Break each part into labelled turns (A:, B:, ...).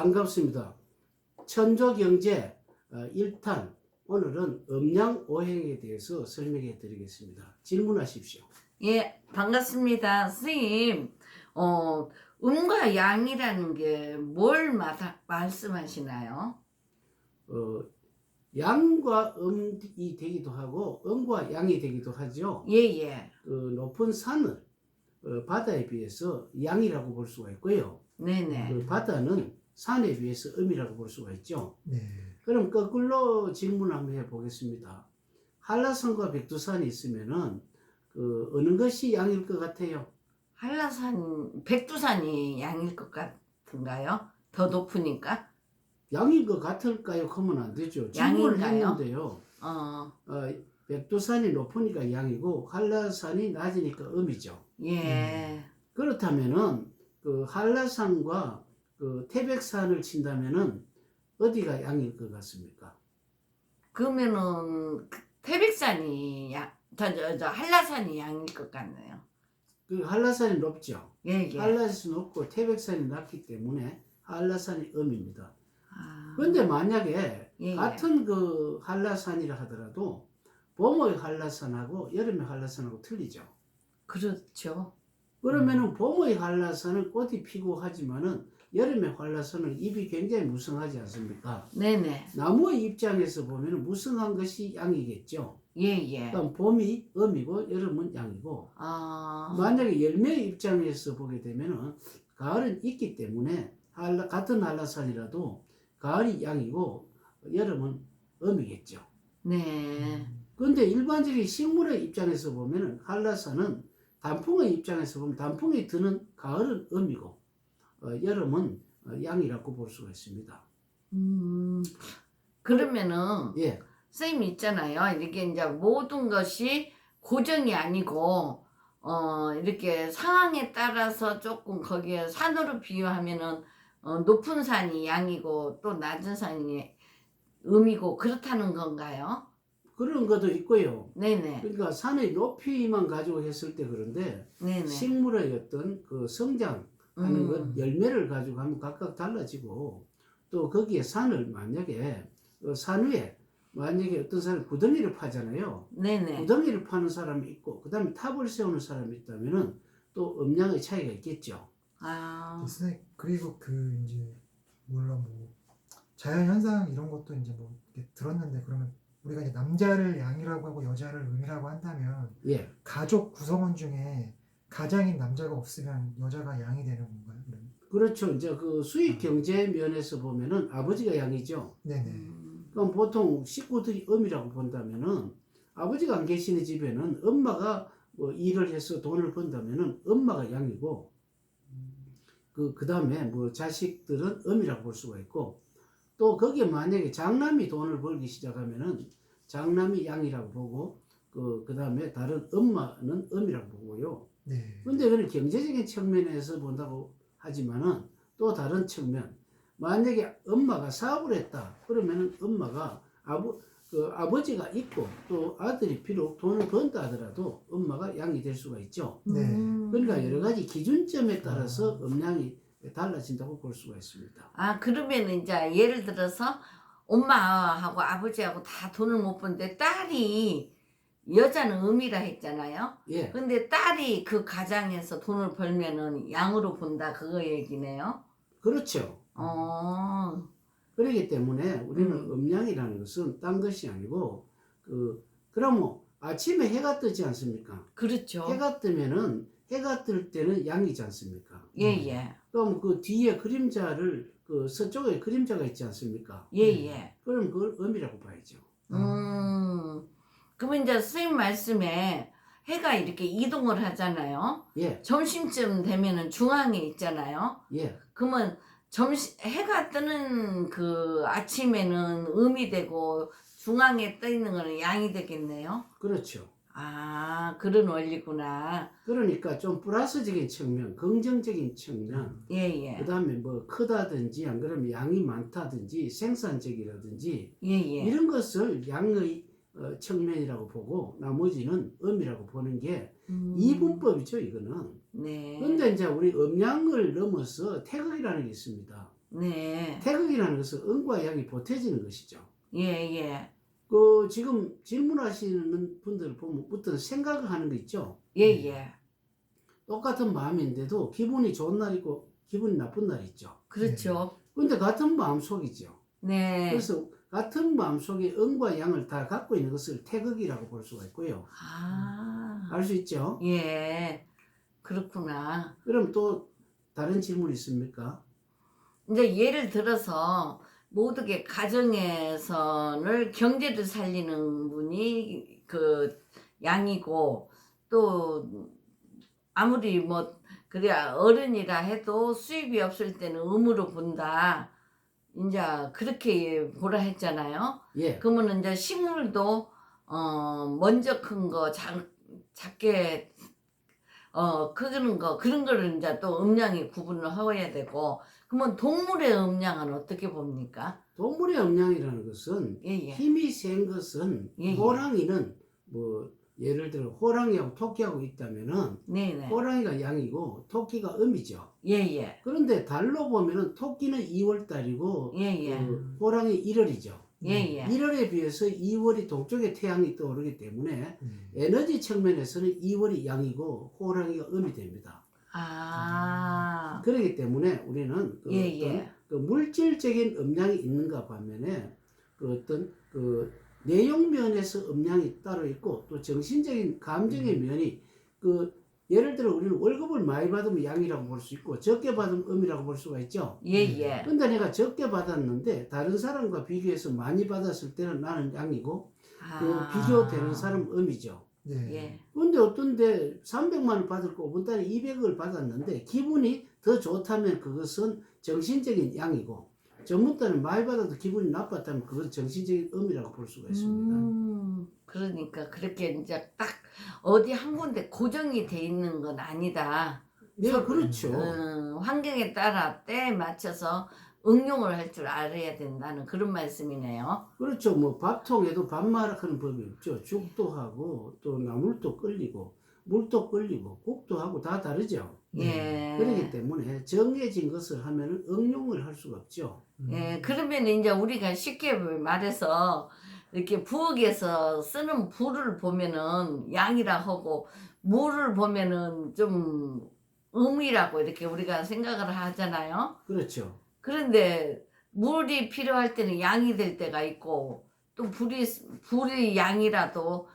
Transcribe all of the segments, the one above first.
A: 반갑습니다. 천조경제 어, 1탄 오늘은 음양오행에 대해서 설명해 드리겠습니다. 질문하십시오.
B: 예, 반갑습니다. 선생님, 어, 음과 양이라는 게 뭘 말씀하시나요?
A: 어, 양과 음이 되기도 하고 음과 양이 되기도 하죠.
B: 예, 예.
A: 그 높은 산을 어, 바다에 비해서 양이라고 볼 수가 있고요.
B: 네네.
A: 그 바다는 산에 비해서 음이라고 볼 수가 있죠.
C: 네.
A: 그럼 거꾸로 질문 한번 해보겠습니다. 한라산과 백두산이 있으면은 그 어느 것이 양일 것 같아요?
B: 한라산, 백두산이 양일 것 같은가요? 더 높으니까?
A: 양일 것 같을까요? 그러면 안 되죠. 질문을
B: 양인가요?
A: 했는데요.
B: 어,
A: 어, 백두산이 높으니까 양이고 한라산이 낮으니까 음이죠.
B: 예.
A: 그렇다면은 그 한라산과 그 태백산을 친다면은 어디가 양일 것 같습니까?
B: 그러면은 그 태백산이 양, 저, 저, 저, 한라산이 양일 것 같네요.
A: 그 한라산이 높죠.
B: 예, 예.
A: 한라산이 높고 태백산이 낮기 때문에 한라산이 음입니다.
B: 아,
A: 그런데 만약에
B: 예, 예.
A: 같은 그 한라산이라 하더라도 봄의 한라산하고 여름의 한라산하고 틀리죠.
B: 그렇죠.
A: 그러면은 봄의 한라산은 꽃이 피고 하지만은 여름의 한라산은 잎이 굉장히 무성하지 않습니까?
B: 네네.
A: 나무의 입장에서 보면은 무성한 것이 양이겠죠.
B: 예, 예.
A: 그럼 봄이 음이고 여름은 양이고
B: 아,
A: 만약에 열매의 입장에서 보게 되면은 가을은 있기 때문에 한라- 같은 한라산이라도 가을이 양이고 여름은 음이겠죠.
B: 네.
A: 그런데 일반적인 식물의 입장에서 보면은 한라산은 단풍의 입장에서 보면 단풍이 드는 가을은 음이고 어, 여름은 어, 양이라고 볼 수가 있습니다.
B: 음, 그러면은,
A: 예,
B: 선생님 있잖아요. 이렇게 이제 모든 것이 고정이 아니고, 어, 이렇게 상황에 따라서 조금 거기에 산으로 비유하면은, 어, 높은 산이 양이고, 또 낮은 산이 음이고, 그렇다는 건가요?
A: 그런 것도 있고요.
B: 네네.
A: 그러니까 산의 높이만 가지고 했을 때 그런데
B: 네네.
A: 식물의 어떤 그 성장하는
B: 음.
A: 것 열매를 가지고 하면 각각 달라지고 또 거기에 산을 만약에 그산 위에 만약에 어떤 사람이 구덩이를 파잖아요.
B: 네네.
A: 구덩이를 파는 사람이 있고 그다음에 탑을 세우는 사람이 있다면은 또 음량의 차이가 있겠죠.
B: 아,
C: 선생님 그리고 그 이제 몰라 뭐 자연 현상 이런 것도 이제 뭐 이렇게 들었는데 그러면 우리가 이제 남자를 양이라고 하고 여자를 음이라고 한다면
A: 예.
C: 가족 구성원 중에 가장인 남자가 없으면 여자가 양이 되는 건가요? 그러면?
A: 그렇죠. 이제 그 수익 경제 면에서 보면은 아버지가 양이죠.
C: 네네.
B: 음,
A: 그럼 보통 식구들이 음이라고 본다면은 아버지가 안 계시는 집에는 엄마가 뭐 일을 해서 돈을 번다면은 엄마가 양이고 그 그 다음에 뭐 자식들은 음이라고 볼 수가 있고 또 거기에 만약에 장남이 돈을 벌기 시작하면은 장남이 양이라고 보고 그 그 다음에 다른 엄마는 음이라고 보고요.
C: 네.
A: 근데 그는 경제적인 측면에서 본다고 하지만은 또 다른 측면 만약에 엄마가 사업을 했다 그러면은 엄마가 아버 그 아버지가 있고 또 아들이 비록 돈을 번다 하더라도 엄마가 양이 될 수가 있죠.
C: 네.
B: 음.
A: 그러니까 여러 가지 기준점에 따라서 음량이 달라진다고 볼 수가 있습니다.
B: 아, 그러면 이제 예를 들어서 엄마하고 아버지하고 다 돈을 못 버는데 딸이 여자는 음이라 했잖아요.
A: 예,
B: 근데 딸이 그 가장에서 돈을 벌면은 양으로 본다 그거 얘기네요.
A: 그렇죠.
B: 어,
A: 그렇기 때문에 우리는
B: 음.
A: 음량이라는 것은 딴 것이 아니고 그 그러면 아침에 해가 뜨지 않습니까?
B: 그렇죠.
A: 해가 뜨면은 해가 뜰 때는 양이지 않습니까?
B: 예, 예.
A: 그럼 그 뒤에 그림자를 그 서쪽에 그림자가 있지 않습니까?
B: 예, 예.
A: 그럼 그걸 음이라고 봐야죠.
B: 음. 그러면 이제 선생님 말씀에 해가 이렇게 이동을 하잖아요.
A: 예,
B: 점심쯤 되면은 중앙에 있잖아요.
A: 예,
B: 그러면 점심 해가 뜨는 그 아침에는 음이 되고 중앙에 떠 있는 거는 양이 되겠네요.
A: 그렇죠.
B: 아 그런 원리구나.
A: 그러니까 좀 플러스적인 측면, 긍정적인 측면,
B: 예 예
A: 그 다음에 뭐 크다든지 안 그러면 양이 많다든지 생산적이라든지
B: 예 예.
A: 이런 것을 양의 어, 측면이라고 보고 나머지는 음이라고 보는 게
B: 음,
A: 이분법이죠, 이거는.
B: 네.
A: 근데 이제 우리 음양을 넘어서 태극이라는 게 있습니다.
B: 네.
A: 태극이라는 것은 음과 양이 보태지는 것이죠.
B: 예, 예.
A: 그 지금 질문하시는 분들 보면 어떤 생각을 하는 거 있죠.
B: 예, 예.
A: 똑같은 마음인데도 기분이 좋은 날 있고 기분이 나쁜 날 있죠.
B: 그렇죠.
A: 근데 같은 마음 속이죠.
B: 네.
A: 그래서 같은 마음 속에 음과 양을 다 갖고 있는 것을 태극이라고 볼 수가 있고요.
B: 아.
A: 알 수 있죠.
B: 예. 그렇구나.
A: 그럼 또 다른 질문 있습니까?
B: 이제 예를 들어서 모두게 가정에서는 경제를 살리는 분이 그 양이고 또 아무리 뭐 그래야 어른이라 해도 수입이 없을 때는 음으로 본다. 이제 그렇게 보라 했잖아요.
A: 예.
B: 그러면 이제 식물도 어 먼저 큰 거 작게 어 그런 거 그런 거를 이제 또 음량이 구분을 해야 되고 그러면 동물의 음량은 어떻게 봅니까?
A: 동물의 음량이라는 것은
B: 예 예
A: 힘이 센 것은
B: 예, 예.
A: 호랑이는 뭐 예를 들어 호랑이하고 토끼하고 있다면은
B: 네네
A: 호랑이가 양이고 토끼가 음이죠.
B: 예예
A: 그런데 달로 보면은 토끼는 2월 달이고
B: 예 예
A: 그 호랑이 1월이죠.
B: 예 예
A: 1월에 비해서 2월이 동쪽에 태양이 떠오르기 때문에
C: 음.
A: 에너지 측면에서는 2월이 양이고 호랑이가 음이 됩니다.
B: 아
A: 그렇기 때문에 우리는 그
B: 예,
A: 어떤
B: 예.
A: 그 물질적인 음량이 있는가 반면에 그 어떤 그 내용 면에서 음량이 따로 있고 또 정신적인 감정의
B: 음.
A: 면이 그 예를 들어 우리는 월급을 많이 받으면 양이라고 볼 수 있고 적게 받으면 음이라고 볼 수가 있죠.
B: 예예
A: 근데 내가 적게 받았는데 다른 사람과 비교해서 많이 받았을 때는 나는 양이고 그
B: 아.
A: 비교되는 사람은 음이죠.
C: 예.
B: 예
A: 근데 어떤데 300만 원 받을 거 5분 달에 200억을 받았는데 기분이 더 좋다면 그것은 정신적인 양이고 전문 때는 많이 받아도 기분이 나빴다면 그건 정신적인 음이라고 볼 수가 있습니다.
B: 음, 그러니까 그렇게 이제 딱 어디 한 군데 고정이 돼 있는 건 아니다.
A: 네,
B: 서-
A: 그렇죠.
B: 음, 환경에 따라 때에 맞춰서 응용을 할 줄 알아야 된다는 그런 말씀이네요.
A: 그렇죠. 뭐 밥통에도 밥마락하는 법이 없죠. 죽도 하고 또 나물도 끓이고 물도 끓이고 국도 하고 다 다르죠.
B: 예.
A: 그렇기 때문에 정해진 것을 하면 응용을 할 수가 없죠.
C: 음.
B: 예, 그러면 이제 우리가 쉽게 말해서 이렇게 부엌에서 쓰는 불을 보면은 양이라 하고 물을 보면은 좀 음이라고 이렇게 우리가 생각을 하잖아요.
A: 그렇죠.
B: 그런데 물이 필요할 때는 양이 될 때가 있고 또 불이 불이 양이라도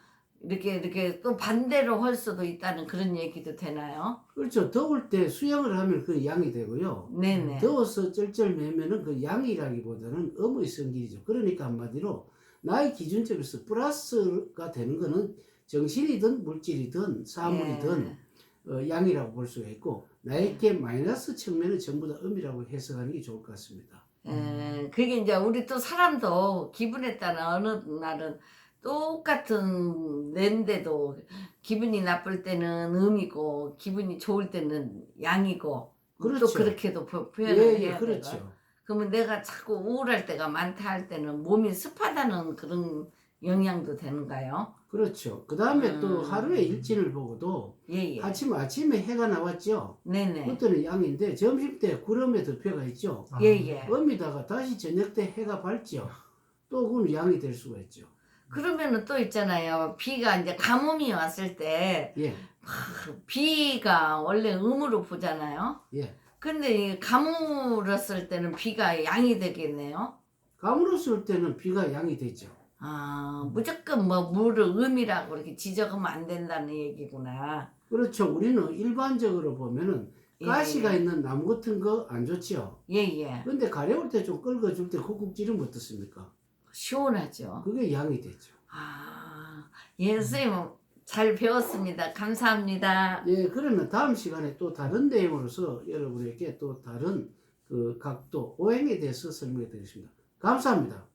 B: 이렇게 이렇게 또 반대로 할 수도 있다는 그런 얘기도 되나요?
A: 그렇죠. 더울 때 수영을 하면 그 양이 되고요.
B: 네네.
A: 더워서 쩔쩔매면은 그 양이라기보다는 음의 성질이죠. 그러니까 한마디로 나의 기준점에서 플러스가 되는 거는 정신이든 물질이든 사물이든
B: 예.
A: 어, 양이라고 볼 수가 있고 나에게 마이너스 측면은 전부 다 음이라고 해석하는 게 좋을 것 같습니다.
B: 예, 그게 이제 우리 또 사람도 기분에 따라 어느 날은 똑같은 낸데도 기분이 나쁠 때는 음이고 기분이 좋을 때는 양이고
A: 그렇죠.
B: 또 그렇게도 표- 표현을
A: 예,
B: 해야
A: 예, 그렇죠.
B: 되고 그러면 내가 자꾸 우울할 때가 많다 할 때는 몸이 습하다는 그런 영향도 되는가요?
A: 그렇죠. 그 다음에 또
B: 음.
A: 하루의 일진을 보고도
B: 예 예.
A: 아침 아침에 해가 나왔죠.
B: 네네.
A: 그때는 양인데 점심 때 구름에 덮여가 있죠.
C: 아,
B: 예예.
A: 음이다가 다시 저녁 때 해가 밝죠. 또 그건 양이 될 수가 있죠.
B: 그러면은 또 있잖아요. 비가 이제 가뭄이 왔을 때
A: 예,
B: 비가 원래 음으로 보잖아요.
A: 예.
B: 근데 이 가물었을 때는 비가 양이 되겠네요.
A: 가물었을 때는 비가 양이 되죠.
B: 아, 무조건 뭐 물을 음이라고 이렇게 지적하면 안 된다는 얘기구나.
A: 그렇죠. 우리는 일반적으로 보면은
B: 예,
A: 가시가
B: 예.
A: 있는 나무 같은 거 안 좋지요.
B: 예, 예.
A: 근데 가려울 때좀 끓여줄 때 쿡쿡 찌르면 어떻습니까?
B: 시원하죠.
A: 그게 양이 되죠.
B: 아, 예, 선생님 잘 배웠습니다. 감사합니다.
A: 예, 그러면 다음 시간에 또 다른 내용으로서 여러분에게 또 다른 그 각도, 오행에 대해서 설명해 드리겠습니다. 감사합니다.